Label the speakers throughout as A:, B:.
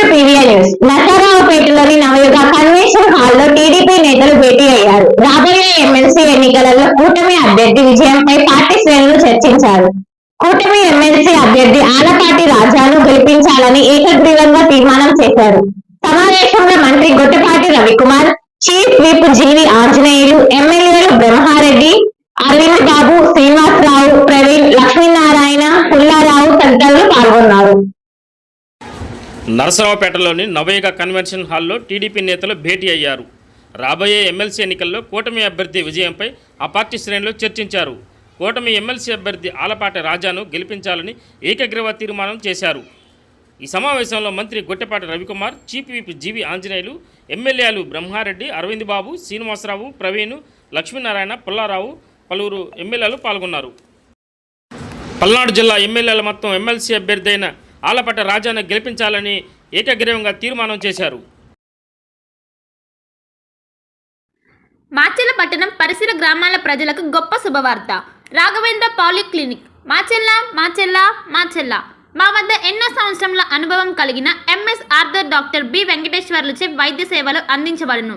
A: To PVR news నరసరావుపేటలోని Navayuga convention హాల్లో TDP నేతలు భేటీ అయ్యారు. రాబోయే ఎమ్మెల్సీ ఎన్నికలలో కూటమి అభ్యర్థి విజయంపై పార్టీ శ్రేణులు చర్చించారు. కూటమి ఎమ్మెల్సీ అభ్యర్థి ఆలపాటి రాజాను గెలిపించాలని ఏకగ్రీవంగా తీర్మానం చేశారు. సమావేశంలో మంత్రి Gottipati Ravikumar chief whip GV Anjaneyulu ఎమ్మెల్యేలు బ్రహ్మారెడ్డి అరవింద్ బాబు శ్రీనివాసరావు ప్రవీణ్ లక్ష్మీనారాయణ పుల్లారావు
B: నరసరావుపేటలోని నవయుగ కన్వెన్షన్ హాల్లో టీడీపీ నేతలు భేటీ అయ్యారు. రాబోయే ఎమ్మెల్సీ ఎన్నికల్లో కూటమి అభ్యర్థి విజయంపై ఆ పార్టీ శ్రేణులు చర్చించారు. కూటమి ఎమ్మెల్సీ అభ్యర్థి ఆలపాటి రాజాను గెలిపించాలని ఏకగ్రీవ తీర్మానం చేశారు. ఈ సమావేశంలో మంత్రి Gottipati Ravikumar chief whip GV Anjaneyulu ఎమ్మెల్యేలు బ్రహ్మారెడ్డి అరవింద్ బాబు శ్రీనివాసరావు ప్రవీణ్ లక్ష్మీనారాయణ పుల్లారావు పలువురు ఎమ్మెల్యేలు పాల్గొన్నారు. పల్నాడు జిల్లా ఎమ్మెల్యేల మొత్తం ఎమ్మెల్సీ అభ్యర్థి అయిన ఆలపట్ట రాజాను గెలిపించాలని ఏకగ్రీవంగా తీర్మానం చేశారు.
C: మాచెల్ల పట్టణం పరిసర గ్రామాల ప్రజలకు గొప్ప శుభవార్త. రాఘవేంద్ర పాలిక్లినిక్. మాచెల్ల మాచెల్ల మాచెల్ల మా వద్ద ఎన్నో సంవత్సరముల అనుభవం కలిగిన ఎంఎస్ ఆర్థర్ డాక్టర్ బి వెంకటేశ్వర్లచే వైద్య సేవలు అందించబడును.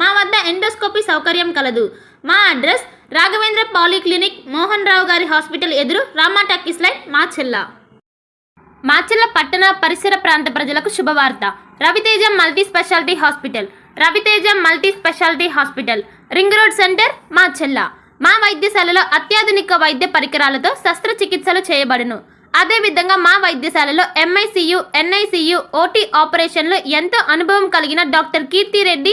C: మా వద్ద ఎండోస్కోపీ సౌకర్యం కలదు. మా అడ్రస్ రాఘవేంద్ర పాలిక్లినిక్ మోహన్ రావు గారి హాస్పిటల్ ఎదురు రామా టాకీస్ లైన్ మా చెల్లా మాచెల్ల పట్టణ పరిసర ప్రాంత ప్రజలకు శుభవార్త. Raviteja multi speciality hospital Raviteja multi speciality hospital ring road centre Macherla. మా వైద్యశాలలో అత్యాధునిక వైద్య పరికరాలతో శస్త్రచికిత్సలు చేయబడును. అదేవిధంగా మా వైద్యశాలలో ఎంఐసియు ఎన్ఐసియు ఓటీ ఆపరేషన్లు ఎంతో అనుభవం కలిగిన doctor Keerthireddy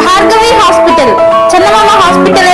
C: Bhargavi hospital Chandamama hospital